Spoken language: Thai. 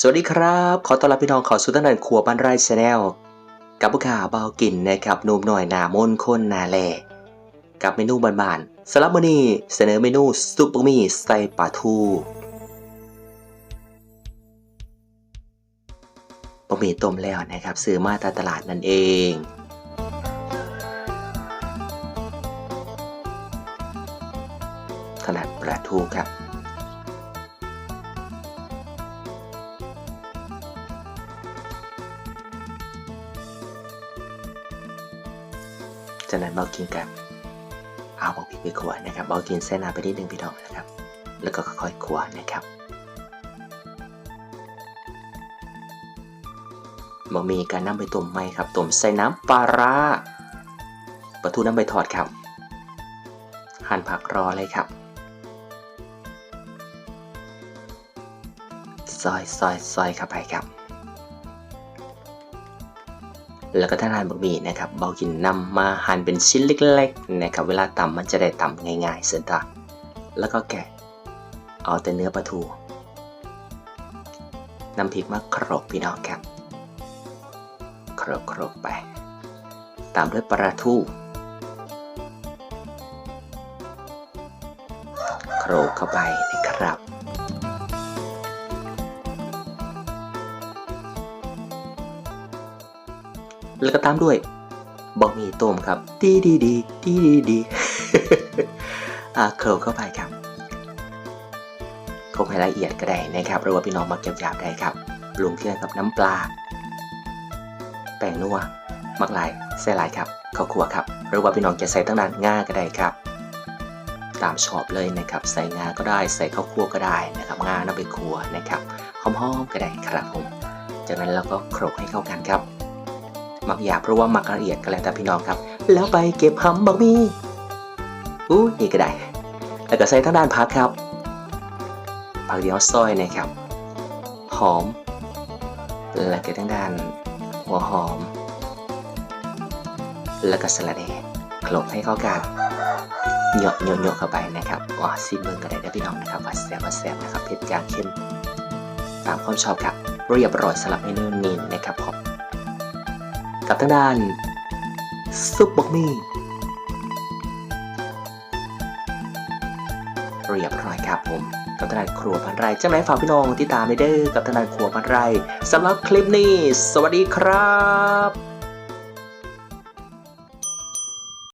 สวัสดีครับ ขอต้อนรับพี่น้องเข้าสู่ตั้งแต่ครัวบ้านไร่ชาแนลกับผู้ข่าวเบากินนะครับนุ่มหน่อยหนามนคนหนาแลกับเมนูบานๆสำหรับมื้อนี้เสนอเมนูซุปบะหมี่ใส่ปลาทูบะหมี่ต้มแล้วนะครับซื้อมาตามตลาดนั่นเองขนาดปลาทูครับ จากนั้นเบากินกับเอาบอกพริกไปขวดนะครับเบากินเส้นน้ำไปนิดนึงพี่น้องนะครับ แล้วก็ค่อยๆขวดนะครับบะหมี่การน้ำไปต้มไหมครับต้มใส่น้ำปลาร้าปลาทูน้ำใบทอดครับ หั่นผักรอเลยครับซอยซอยซอยเข้าไปครับ แล้วก็ถ้าทานบะหมี่นะครับเบากินนำมาหั่นเป็นชิ้นเล็กๆนะครับเวลาตำมันจะได้ตำง่ายๆเส้นตาแล้วก็แกะเอาแต่เนื้อปลาทูนำพริกมาครบพี่น้องครับครบครบไป ตามด้วยปลาทูโครกเข้าไปนะครับ แล้วก็ตามด้วยบะหมี่ต้มครับดีดีดีดีดีดีอ่าโขลเข้าไปครับโขลกให้ละเอียดก็ได้นะครับหรือว่าพี่น้องมักหยาบได้ครับปรุงเครื่อกับน้ำปลา แป้งนัวมักลายใส่หลายครับข้าวคั่วครับ หรือว่าพี่น้องจะใส่ตั้งนานง่าก็ได้ครับ ตามชอบเลยนะครับ ใส่งาก็ได้ใส่ข้าวคั่วก็ได้นะครับงาน้ำไปคั่วนะครับหอมๆก็ได้ครับผม จากนั้นเราก็โขลกให้เข้ากันครับ มักหยาบเพราะว่ามักละเอียดก็แล้วแต่พี่น้องครับ แล้วไปเก็บหำบักมีอู้นี่ก็ได้ แล้วก็ใส่ทั้งด้านพักครับผักเดียวซอยนะครับ หอม แล้วก็ทั้งด้านหัวหอม แล้วก็สลัดแดงโขลกให้เข้ากันเหยาะเหยาะเหยาะเข้าไปนะครับว้าซิมเบิร์ก็ได้นะพี่น้องนะครับว่าแซ่บว่าแซ่บนะครับเผ็ดจางเข้มตามความชอบครับเรียบร้อยสำหรับเมนูนี้นะครับผม กับทางด้านซุปบกมี่เรียบร้อยครับผมกับทางด้านครัวพันไรจ้าไหนฝากพี่น้องที่ตามไปเด้อกับทางด้านครัวพันไรสำหรับคลิปนี้ สวัสดีครับ